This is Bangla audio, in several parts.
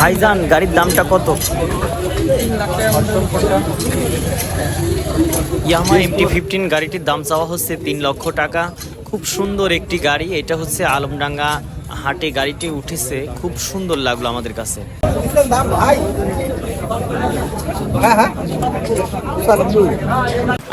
ভাইজান, গাড়ির দামটা কত? ইয়ামা এমটি ফিফটিন গাড়িটির দাম চাওয়া হচ্ছে তিন লক্ষ টাকা। খুব সুন্দর একটি গাড়ি, এটা হচ্ছে আলমডাঙ্গা হাটে গাড়িটি উঠেছে। খুব সুন্দর লাগল আমাদের কাছে।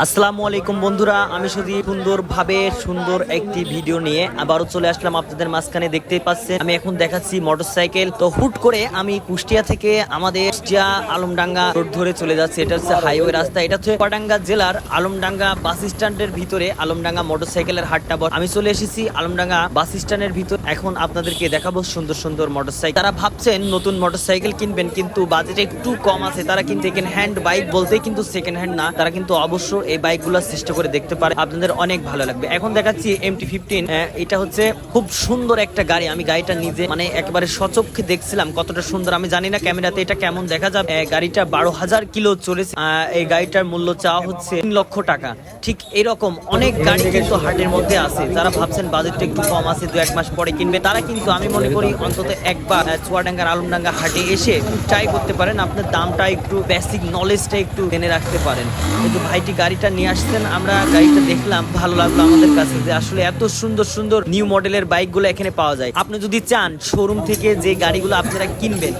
আসসালামু আলাইকুম বন্ধুরা, আমি শুধু সুন্দরভাবে সুন্দর একটি ভিডিও নিয়ে আবারও চলে আসলাম আপনাদের মাঝখানে, দেখতেই পাচ্ছেন। আমি এখন দেখাচ্ছি মোটরসাইকেল। তো হুট করে আমি কুষ্টিয়া থেকে আমাদের কুষ্টিয়া আলমডাঙ্গা রোড ধরে চলে যাচ্ছি। এটা হচ্ছে হাইওয়ে রাস্তা। এটা হচ্ছে পাটাঙ্গা জেলার আলমডাঙ্গা বাস স্ট্যান্ডের ভিতরে আলমডাঙ্গা মোটরসাইকেলের হাটটা বসে। আমি চলে এসেছি আলমডাঙ্গা বাস স্ট্যান্ডের ভিতর। এখন আপনাদেরকে দেখাবো সুন্দর সুন্দর মোটরসাইকেল। তারা ভাবছেন নতুন মোটরসাইকেল কিনবেন, কিন্তু বাজেট একটু কম আছে, তারা কিন্তু সেকেন্ড হ্যান্ড বাইক বলতেই কিন্তু সেকেন্ড হ্যান্ড না, তারা কিন্তু অবশ্য এই বাইকগুলো চেষ্টা করে দেখতে পারে, আপনাদের অনেক ভালো লাগবে। এখন দেখাচ্ছি এমটি ফিফটিন এটা হচ্ছে খুব সুন্দর একটা গাড়ি, আমি গাড়িটা নিজে মানে একেবারে সচক্ষে দেখছিলাম কতটা সুন্দর, আমি জানি না ক্যামেরাতে এটা কেমন দেখা যাবে। গাড়িটা বারো হাজার কিলো চলেছে এই গাড়িটার মূল্য চাওয়া হচ্ছে তিন লক্ষ টাকা। ঠিক এরকম অনেক গাড়ি কিন্তু হাটের মধ্যে আছে, যারা ভাবছেন বাজেটটা একটু কম আছে, দু এক মাস পরে কিনবে, তারা কিন্তু আমি মনে করি অন্তত একবার চুয়াডাঙ্গার আলমডাঙ্গা হাটে এসে ট্রাই করতে পারেন, আপনার দামটা একটু বেসিক নলেজটা একটু জেনে রাখতে পারেন। কিন্তু ভাইটি গাড়িটা নিয়ে আসছেন, আমরা গাড়িটা দেখলাম, ভালো লাগল আমাদের কাছে যে আসলে এত সুন্দর সুন্দর নিউ মডেলের বাইকগুলো এখানে পাওয়া যায়। আপনি যদি চান শোরুম থেকে যে গাড়িগুলো আপনারা কিনবেন।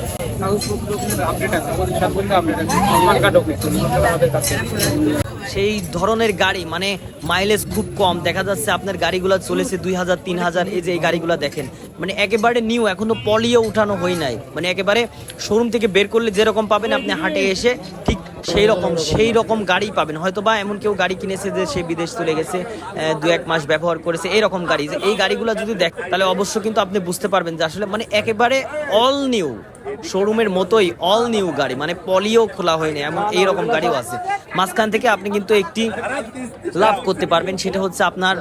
আপডেট আছে সেই ধরনের গাড়ি মানে মাইলেজ খুব কম। দেখা যাচ্ছে আপনার গাড়িগুলো চলেছে দুই হাজার, তিন হাজার, এই যে এই গাড়িগুলো দেখেন। মানে একেবারে নিউ এখনও পলিও উঠানো হয় নাই। মানে একেবারে শোরুম থেকে বের করলে যেরকম পাবেন, আপনি হাটে এসে ঠিক সেই রকম সেই রকম গাড়ি পাবেন। হয়তো বা এমন কেউ গাড়ি কিনেছে যে সে বিদেশ চলে গেছে দু এক মাস ব্যবহার করেছে এই রকম গাড়ি। যে এই গাড়িগুলো যদি দেখ, তাহলে অবশ্য কিন্তু আপনি বুঝতে পারবেন যে আসলে মানে একেবারে অল নিউ শোরুমের মতোই অল নিউ গাড়ি মানে পলিও খোলা হয়নি, এমন এইরকম গাড়িও আছে। মাঝখান থেকে আপনি কিন্তু একটি লাভ করতে পারবেন, সেটা হচ্ছে আপনার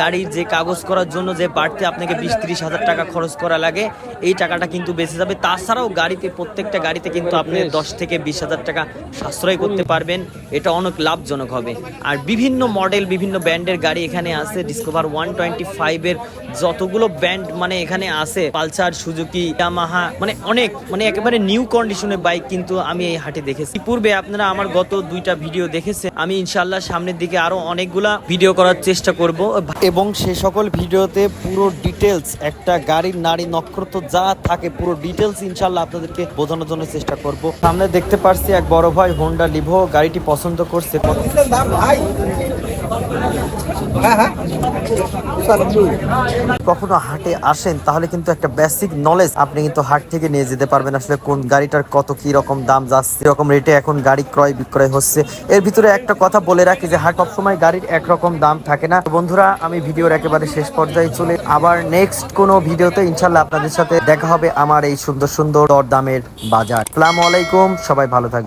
গাড়ির যে কাগজ করার জন্য যে বাড়তি আপনাকে বিশ ত্রিশ হাজার টাকা খরচ করা লাগে, এই টাকাটা কিন্তু বেঁচে যাবে। তাছাড়াও গাড়িতে, প্রত্যেকটা গাড়িতে কিন্তু আপনি দশ থেকে বিশ হাজার টাকা সাশ্রয় করতে পারবেন, এটা অনেক লাভজনক হবে। আর বিভিন্ন মডেল বিভিন্ন ব্র্যান্ডের গাড়ি এখানে আছে ডিসকভার ওয়ান টোয়েন্টি ফাইভের যতগুলো ব্র্যান্ড মানে এখানে আছে, পালসার, সুজুকি, ইয়ামাহা মানে অনেক মানে একেবারে নিউ কন্ডিশনের বাইক কিন্তু আমি এই হাটে দেখেছি। পূর্বে আপনারা আমার গত দুইটা ভিডিও দেখেছে আমি ইনশাল্লাহ সামনের দিকে আরও অনেকগুলা ভিডিও করার চেষ্টা করব। এবং সে সকল ভিডিওতে পুরো ডিটেলস একটা গাড়ির নারী নক্ষত্র যা থাকে পুরো ডিটেলস ইনশাল্লাহ আপনাদেরকে বোঝানোর জন্য চেষ্টা করব। সামনে দেখতে পারছি এক বড় ভাই হোন্ডা লিভো গাড়িটি পছন্দ করছে। কখনো হাটে আসেন, তাহলে কিন্তু একটা বেসিক নলেজ আপনি কিন্তু হাট থেকে নিয়ে যেতে পারবেন আসলে কোন গাড়িটার কত কি রকম দাম যাচ্ছে এরকম রেটে এখন গাড়ি ক্রয় বিক্রয় হচ্ছে। এর ভিতরে একটা কথা বলে রাখি যে, হাট সবসময় গাড়ির একরকম দাম থাকে না। বন্ধুরা, আমি ভিডিওর একেবারে শেষ পর্যায়ে চলে, আবার নেক্সট কোনো ভিডিওতে ইনশাল্লাহ আপনাদের সাথে দেখা হবে আমার এই সুন্দর সুন্দর দর দামের বাজার। আসসালামু আলাইকুম, সবাই ভালো থাকবেন।